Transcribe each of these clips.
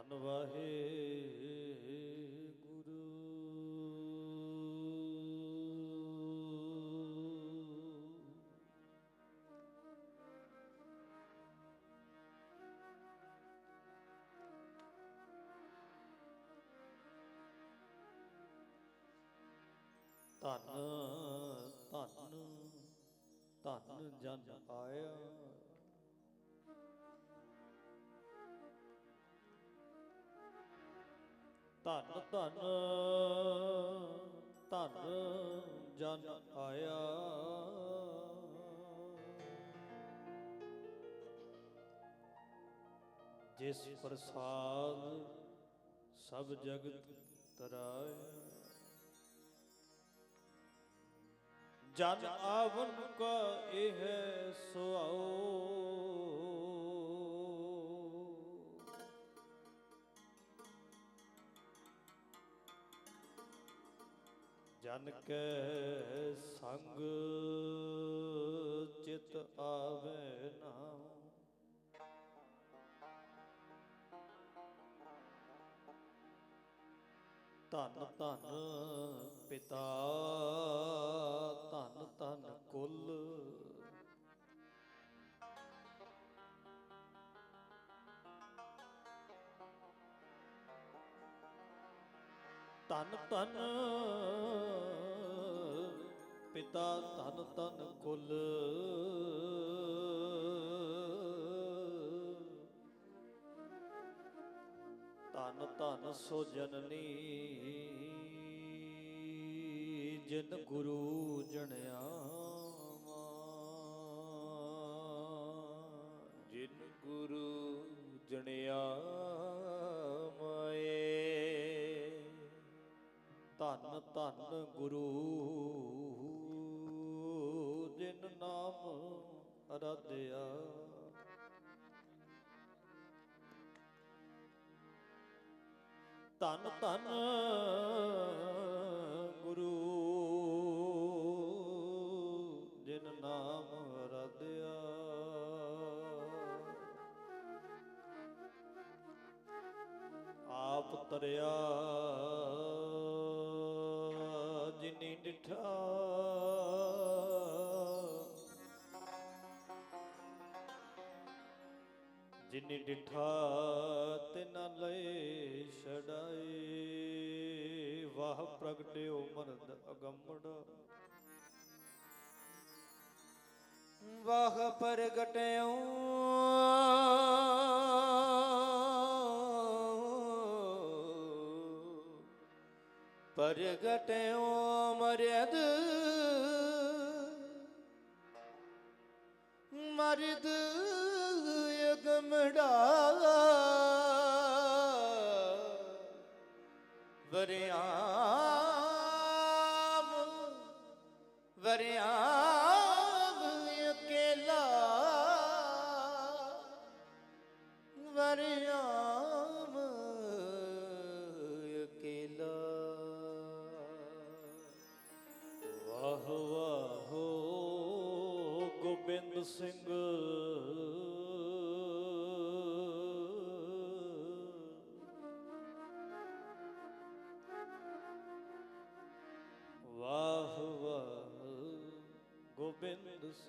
ਧੰਨ ਵਾਹੇ ਗੁਰੂ ਧੰਨ ਧੰਨ ਧੰਨ ਜਨ ਆਇਆ। ਧੰਨ ਧੰਨ ਧੰਨ ਜਨ ਆਇਆ। ਜਿਸ ਪ੍ਰਸਾਦ ਸਭ ਜਗਤ ਤਰਾਇਆ ਜਨ ਆਵਨ ਕਾ ਇਹ ਸੁਆਓ ਜਨ ਸੰਗ ਚਿਤ ਆਵੇ ਨਾ ਧੰਨ ਧੰਨ ਪਿਤਾ ਧੰਨ ਧੰਨ ਕੁਲ। ਤਨ ਧੰਨ ਪਿਤਾ ਧੰਨ ਧੰਨ ਕੁਲ। ਧੰਨ ਧੰਨ ਸੋ ਜਨਨੀ ਜਿਨ ਗੁਰੂ ਜਣਿਆ ਜਿਨ ਗੁਰੂ ਜਣਿਆ ਮਾਏ ਧੰਨ ਧੰਨ ਗੁਰੂ ਨਾਮ ਅਰਾਧਿਆ ਧੰਨ ਧੰਨ ਗੁਰੂ ਜਿਨ ਨਾਮ ਰਦਿਆ ਆਪ ਤਰਿਆ ਜਿਨੀ ਡਿਠਾ ਤਿਨ ਲਏ ਛਡਾਏ। ਵਾਹ ਪ੍ਰਗਟਿਓ ਮਰਦ ਅਗੰਮੜ। ਵਾਹ ਪ੍ਰਗਟਿਓ। ਪ੍ਰਗਟਿਓ ਮਰਦ ਮਰਦ ਵਰਿਆਮ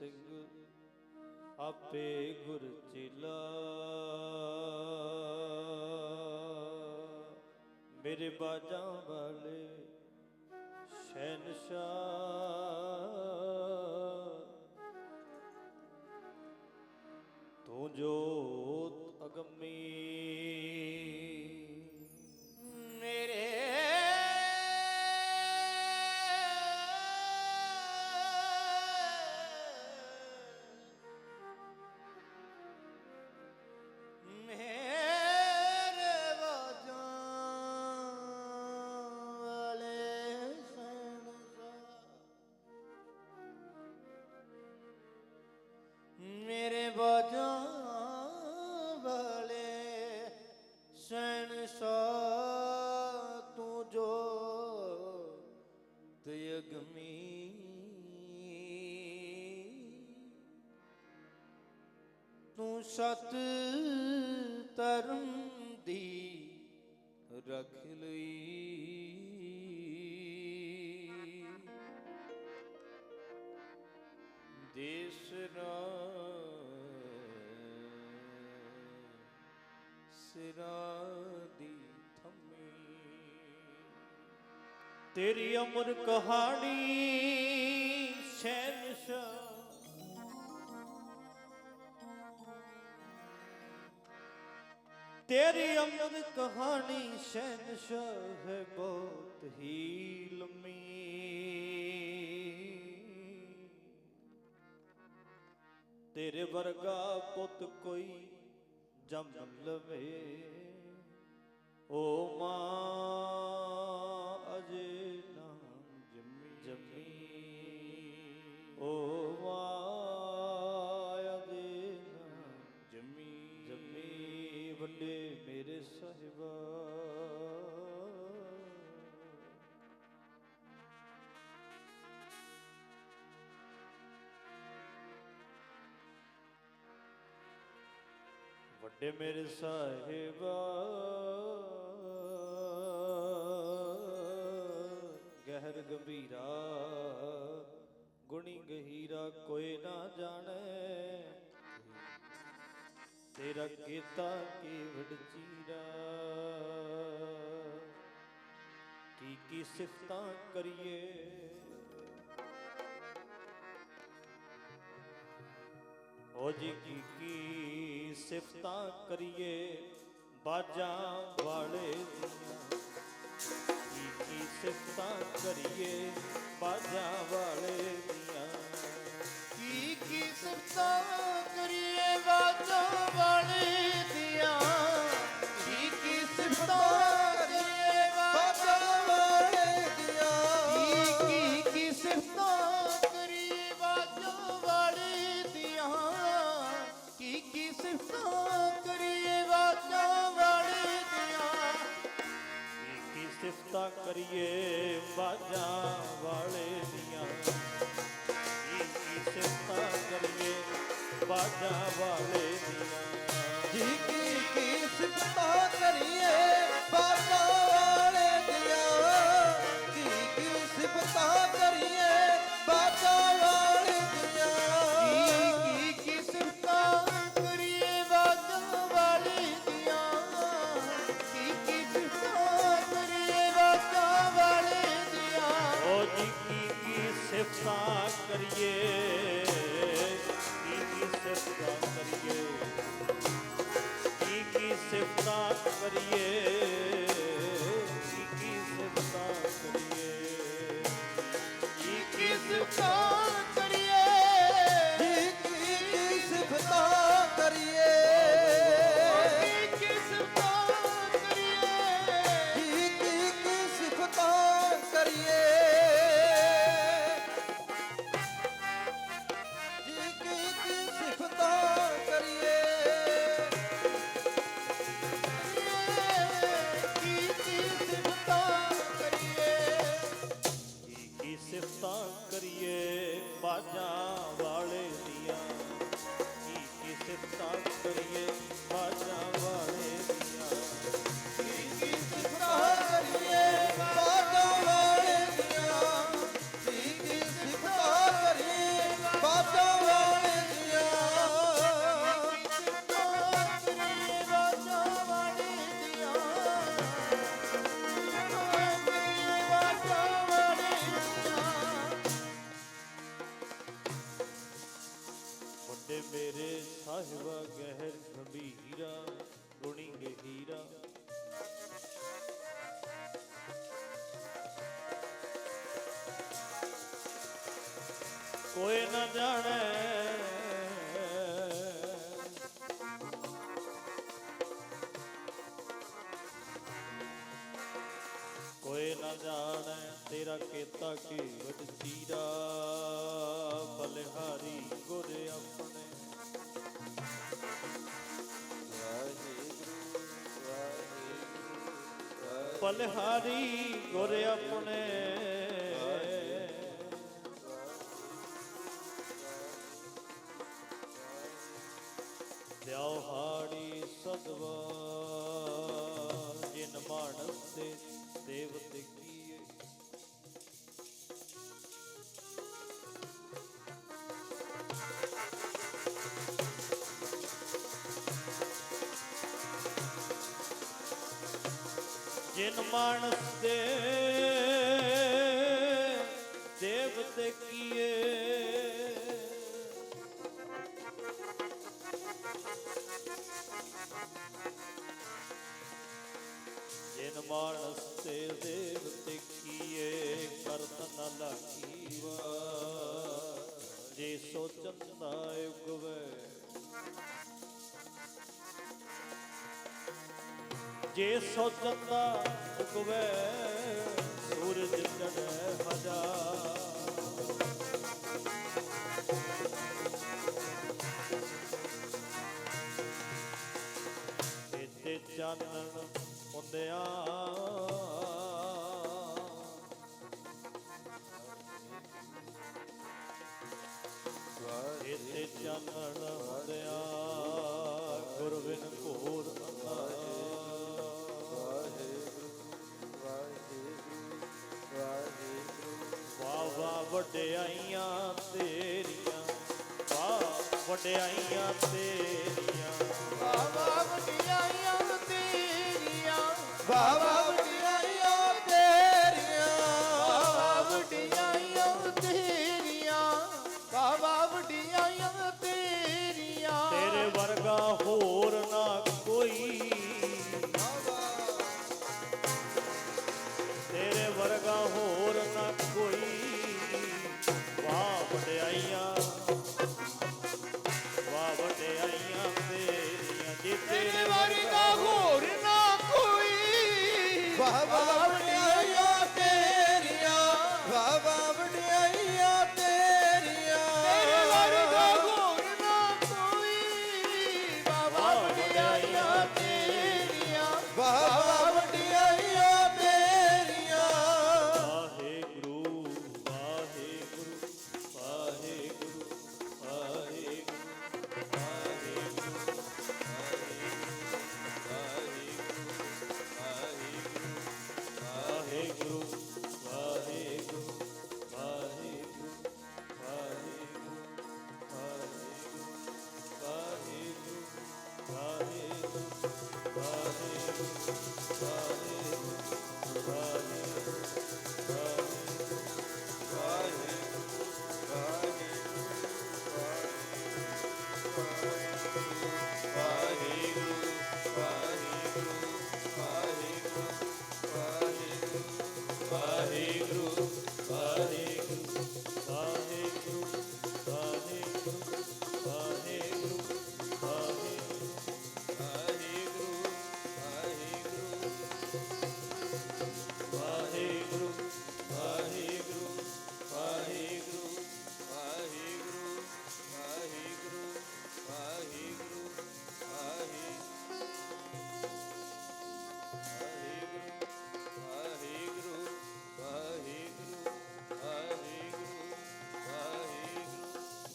ਸਿੰਘ ਆਪੇ ਗੁਰ ਚੇਲਾ। ਮੇਰੇ ਬਾਜਾਂ ਵਾਲੇ ਸ਼ਹਿਨशाह ਤੂੰ ਜੋ ਸਤ ਧਰਮ ਦੀ ਰਖ ਲਈ। ਦੇਸ ਸਿਰਾ ਦੀ ਥੰਮੀ। ਤੇਰੀ ਅਮਰ ਕਹਾਣੀ ਸ਼ਹਿਨशाह ਤੇਰੀ ਅਮਰ ਕਹਾਣੀ ਸ਼ਹਿਨਸ਼ਾਹ ਹੈ ਬਹੁਤ ਹੀ ਲੰਮੀ। ਤੇਰੇ ਵਰਗਾ ਪੁੱਤ ਕੋਈ ਜੰਮ ਲਵੇ। ਓ ਸਾਹਿਬਾ। ਵੱਡੇ ਮੇਰੇ ਸਾਹਿਬਾ। ਗਹਿਰ ਗੰਭੀਰਾ ਗੁਣੀ ਗਹੀਰਾ ਕੋਈ ਨਾ ਜਾਣੇ। ਤੇਰਾ ਕੀਤਾ ਕੀ ਵਡਚੀਰਾ ਕੀ ਕੀ ਸਿਫਤਾਂ ਕਰੀਏ ਓ ਜੀ ਕੀ ਕੀ ਸਿਫਤਾਂ ਕਰੀਏ ਬਾਜਾਂ ਵਾਲੇ ਦੀਆਂ ਕੀ ਕਰੀਏ ਬਾਜਾਂ ਵਾਲੇ ਦੀਆਂ। ਕੀ ਕੀ ਸਿਫਤਾਂ ਕਰੀਏ ਬਾਜਾਂ ਵਾਲੇ ਦੀਆਂ। ਜੀ ਕੋਈ ਨਾ ਜਾਣੇ। ਕੋਈ ਨਾ ਜਾਣੇ ਤੇਰਾ ਕੀਤਾ ਕੀ ਵਡਚੀਰਾ ਬਲਿਹਾਰੀ ਗੁਰ ਆਪਣੇ। ਬਲਿਹਾਰੀ ਗੁਰ ਆਪਣੇ। ਦਿਉਹਾੜੀ ਸਦਵਾ ਜਿਨ ਮਾਨਸ ਤੇ ਦੇਵਤ ਕੀਏ। ਜਿਨ ਮਾਨਸ ਦੇ ਮਾਨਸ ਤੇ ਦੇਵ ਦੇਖੀਏ ਕਰਤ ਨ ਲਾਕੀਵਾ ਜੇ ਸੋਚਨ ਉਗਵੇ। ਜੇ ਸੋਚਨ ਵਡਿਆਈਆਂ ਤੇਰੀਆਂ ਵਾਹ ਵਡਿਆਈਆਂ ਤੇਰੀਆਂ।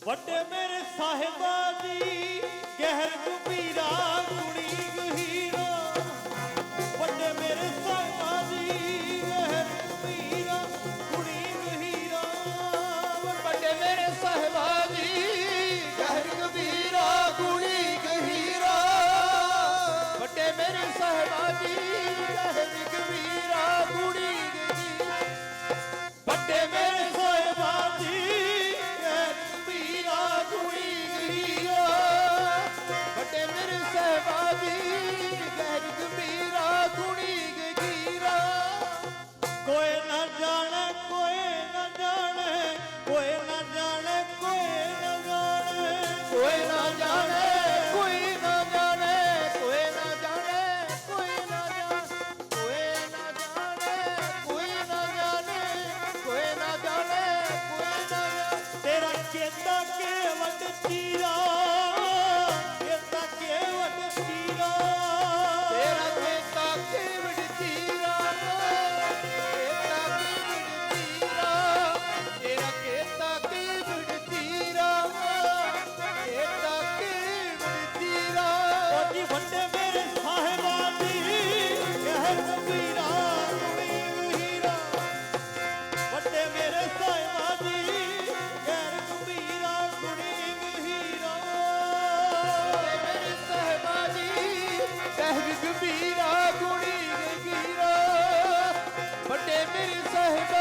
ਵੱਡੇ ਮੇਰੇ ਸਾਹਿਬਾ ਦੀ ਗਹਿਰ ਗੁਬੀਰਾ ਗੁਣ है